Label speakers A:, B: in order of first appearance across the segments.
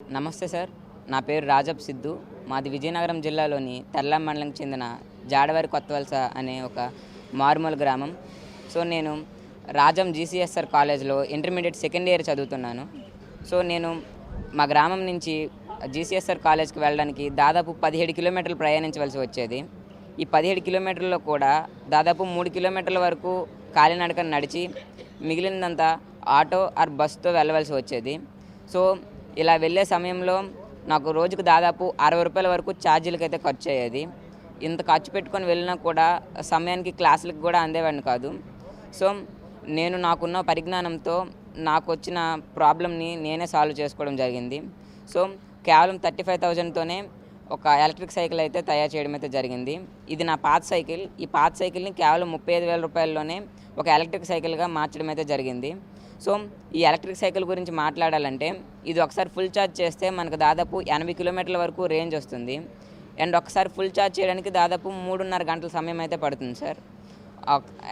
A: నమస్తే సార్. నా పేరు రాజబ్ సిద్ధు. మాది విజయనగరం జిల్లాలోని తెల్లం మండలంకి చెందిన జాడవారి కొత్తవలస అనే ఒక మారుమూల గ్రామం. సో నేను రాజం జీసీఎస్ఆర్ కాలేజ్లో ఇంటర్మీడియట్ సెకండ్ ఇయర్ చదువుతున్నాను. సో నేను మా గ్రామం నుంచి జీసీఎస్ఆర్ కాలేజ్కి వెళ్ళడానికి దాదాపు పదిహేడు కిలోమీటర్లు ప్రయాణించవలసి వచ్చేది. ఈ పదిహేడు కిలోమీటర్లలో కూడా దాదాపు మూడు కిలోమీటర్ల వరకు కాలినడకను నడిచి మిగిలినంతా ఆటో ఆర్ బస్తో వెళ్ళవలసి వచ్చేది. సో ఇలా వెళ్ళే సమయంలో నాకు రోజుకు దాదాపు అరవై రూపాయల వరకు ఛార్జీలకు అయితే ఖర్చు అయ్యేది ఇంత ఖర్చు పెట్టుకొని వెళ్ళినా కూడా సమయానికి క్లాసులకు కూడా అందేవాడిని కాదు. సో నేను నాకున్న పరిజ్ఞానంతో నాకు వచ్చిన ప్రాబ్లమ్ని నేనే సాల్వ్ చేసుకోవడం జరిగింది. సో కేవలం థర్టీ ఫైవ్ థౌజండ్తోనే ఒక ఎలక్ట్రిక్ సైకిల్ అయితే తయారు చేయడం అయితే జరిగింది. ఇది నా పాత సైకిల్. ఈ పాత సైకిల్ని కేవలం ముప్పై ఐదు వేల రూపాయల్లోనే ఒక ఎలక్ట్రిక్ సైకిల్గా మార్చడం అయితే జరిగింది. సో ఈ ఎలక్ట్రిక్ సైకిల్ గురించి మాట్లాడాలంటే ఇది ఒకసారి ఫుల్ ఛార్జ్ చేస్తే మనకు దాదాపు ఎనభై కిలోమీటర్ల వరకు రేంజ్ వస్తుంది. అండ్ ఒకసారి ఫుల్ ఛార్జ్ చేయడానికి దాదాపు మూడున్నర గంటల సమయం అయితే పడుతుంది సార్.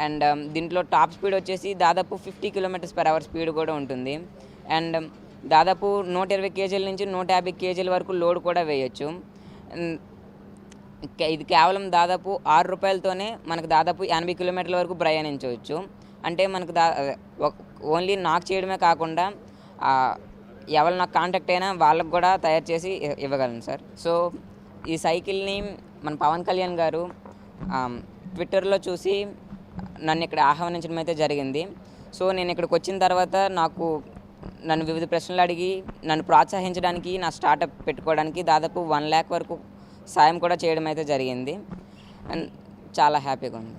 A: అండ్ um, దీంట్లో టాప్ స్పీడ్ వచ్చేసి దాదాపు fifty kilometres per hour speed కూడా ఉంటుంది. అండ్ um, దాదాపు నూట ఇరవై కేజీల నుంచి నూట యాభై కేజీల వరకు లోడ్ కూడా వేయచ్చు. ఇది కేవలం దాదాపు ఆరు రూపాయలతోనే మనకు దాదాపు ఎనభై కిలోమీటర్ల వరకు ప్రయాణించవచ్చు. అంటే మనకు దా ఓన్లీ నాకు చేయడమే కాకుండా ఎవరు నాకు కాంటాక్ట్ అయినా వాళ్ళకు కూడా తయారు చేసి ఇవ్వగలను సార్. సో ఈ సైకిల్ని మన పవన్ కళ్యాణ్ గారు ట్విట్టర్లో చూసి నన్ను ఇక్కడ ఆహ్వానించడం అయితే జరిగింది. సో నేను ఇక్కడికి వచ్చిన తర్వాత నాకు నన్ను వివిధ ప్రశ్నలు అడిగి నన్ను ప్రోత్సహించడానికి నా స్టార్టప్ పెట్టుకోవడానికి దాదాపు వన్ ల్యాక్ వరకు సాయం కూడా చేయడం అయితే జరిగింది. అండ్ చాలా హ్యాపీగా ఉంది.